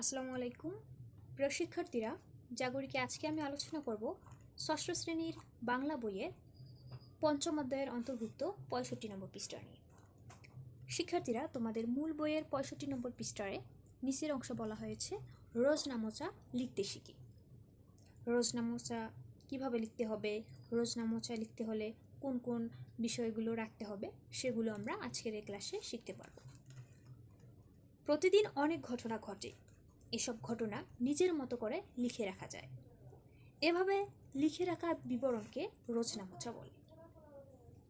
আসসালামু আলাইকুম। প্রিয় শিক্ষার্থীরা, জাগরিকে আজকে আমি আলোচনা করব ষষ্ঠ শ্রেণির বাংলা বইয়ের পঞ্চম অধ্যায়ের অন্তর্ভুক্ত পঁয়ষট্টি নম্বর পৃষ্ঠা নিয়ে। শিক্ষার্থীরা, তোমাদের মূল বইয়ের পঁয়ষট্টি নম্বর পৃষ্ঠারে নিচের অংশ বলা হয়েছে, রোজনামচা লিখতে শিখি। রোজনামচা কীভাবে লিখতে হবে? রোজনামচা লিখতে হলে কোন কোন বিষয়গুলো রাখতে হবে? সেগুলো আমরা আজকের এই ক্লাসে শিখতে পারব। প্রতিদিন অনেক ঘটনা ঘটে। এসব ঘটনা নিজের মতো করে লিখে রাখা যায়। এভাবে লিখে রাখা বিবরণকে রোজনামচা বলে।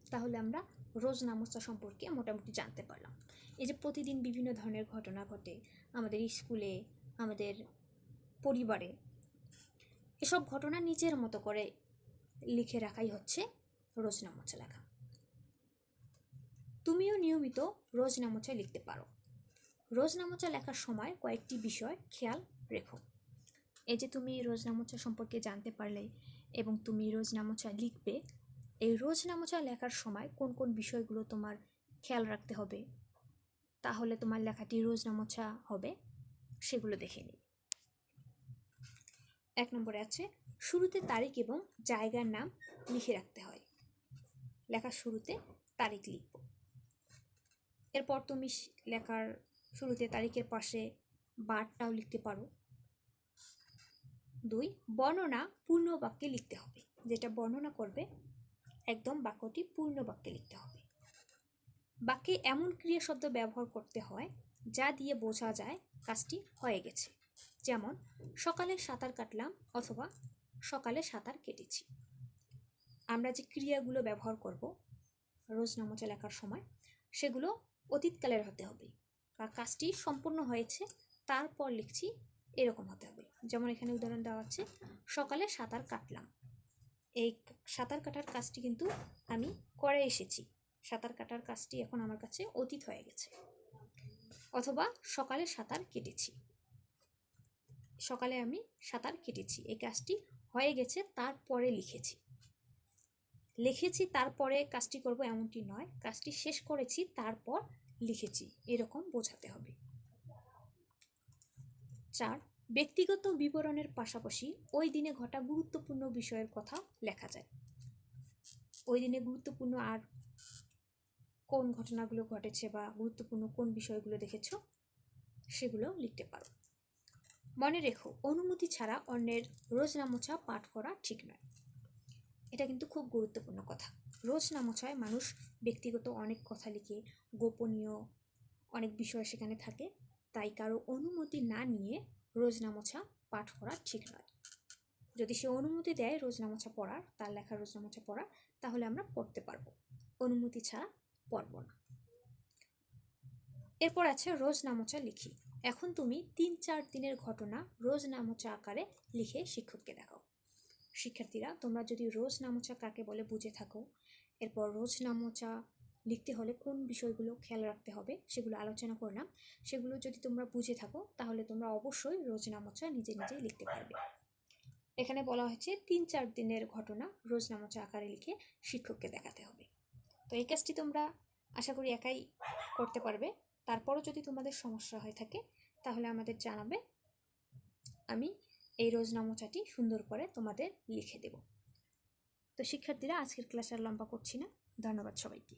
তাহলে আমরা রোজনামচা সম্পর্কে মোটামুটি জানতে পারলাম। এই যে প্রতিদিন বিভিন্ন ধরনের ঘটনা ঘটে আমাদের স্কুলে, আমাদের পরিবারে, এসব ঘটনা নিজের মতো করে লিখে রাখাই হচ্ছে রোজনামচা লেখা। তুমিও নিয়মিত রোজনামচা লিখতে পারো। রোজনামচা লেখার সময় কয়েকটি বিষয় খেয়াল রেখো। এই যে তুমি রোজনামচা সম্পর্কে জানতে পারলে এবং তুমি রোজনামচা লিখবে, এই রোজনামচা লেখার সময় কোন কোন বিষয়গুলো তোমার খেয়াল রাখতে হবে, তাহলে তোমার লেখাটি রোজনামচা হবে, সেগুলো দেখে নিই। এক নম্বরে আছে, শুরুতে তারিখ এবং জায়গার নাম লিখে রাখতে হয়। লেখার শুরুতে তারিখ লিখব। এরপর তুমি লেখার শুরুতে তারিখের পাশে বারটাও লিখতে পারো। দুই, বর্ণনা পূর্ণ বাক্যে লিখতে হবে। যেটা বর্ণনা করবে, একদম বাক্যটি পূর্ণ বাক্যে লিখতে হবে। বাক্যে এমন ক্রিয়া শব্দ ব্যবহার করতে হয়, যা দিয়ে বোঝা যায় কাজটি হয়ে গেছে। যেমন, সকালে সাঁতার কাটলাম অথবা সকালে সাঁতার কেটেছি। আমরা যে ক্রিয়াগুলো ব্যবহার করব রোজনামচা লেখার সময়, সেগুলো অতীতকালের হতে হবে। কাজটি সম্পূর্ণ হয়েছে, তারপর লিখছি এরকম হতে হবে। যেমন এখানে উদাহরণ দেওয়া আছে, সকালে সাঁতার কাটলাম। এই সাঁতার কাটার কাজটি কিন্তু আমি করে এসেছি। সাঁতার কাটার কাজটি এখন আমার কাছে অতীত হয়ে গেছে। অথবা সকালে সাঁতার কেটেছি। সকালে আমি সাঁতার কেটেছি। এই কাজটি হয়ে গেছে, তারপরে লিখেছি। লিখেছি, তারপরে কাজটি করব এমনটি নয়। কাজটি শেষ করেছি, তারপর লিখেছি, এরকম বোঝাতে হবে। চার, ব্যক্তিগত বিবরণের পাশাপাশি ওই দিনে ঘটা গুরুত্বপূর্ণ বিষয়ের কথা লেখা যায়। ওই দিনে গুরুত্বপূর্ণ আর কোন ঘটনাগুলো ঘটেছে বা গুরুত্বপূর্ণ কোন বিষয়গুলো দেখেছ, সেগুলো লিখতে পারো। মনে রেখো, অনুমতি ছাড়া অন্যের রোজনামোছা পাঠ করা ঠিক নয়। এটা কিন্তু খুব গুরুত্বপূর্ণ কথা। রোজ রোজনামোছায় মানুষ ব্যক্তিগত অনেক কথা লিখে, গোপনীয় অনেক বিষয় সেখানে থাকে, তাই কারও অনুমতি না নিয়ে রোজনামোছা পাঠ করা ঠিক নয়। যদি সে অনুমতি দেয় রোজ রোজনামোছা পড়ার, তার লেখা রোজ রোজনামোছা পড়ার, তাহলে আমরা পড়তে পারব। অনুমতি ছাড়া পড়ব না। এরপর আছে রোজনামোচা লিখি। এখন তুমি তিন চার দিনের ঘটনা রোজনামোচা আকারে লিখে শিক্ষককে দেখাও। শিক্ষার্থীরা, তোমরা যদি রোজ নামোচা কাকে বলে বুঝে থাকো, এরপর রোজ নামোচা লিখতে হলে কোন বিষয়গুলো খেয়াল রাখতে হবে সেগুলো আলোচনা করলাম। সেগুলো যদি তোমরা বুঝে থাকো, তাহলে তোমরা অবশ্যই রোজ নামোচা নিজে নিজেই লিখতে পারবে। এখানে বলা হয়েছে তিন চার দিনের ঘটনা রোজ নামোচা আকারে লিখে শিক্ষককে দেখাতে হবে। তো এই কাজটি তোমরা আশা করি একাই করতে পারবে। তারপরও যদি তোমাদের সমস্যা হয়ে থাকে, তাহলে আমাদের জানাবে। আমি এই রোজনামোচাটি সুন্দর করে তোমাদের লিখে দেব। তো শিক্ষার্থীরা, আজকের ক্লাস আর লম্বা করছি না। ধন্যবাদ সবাইকে।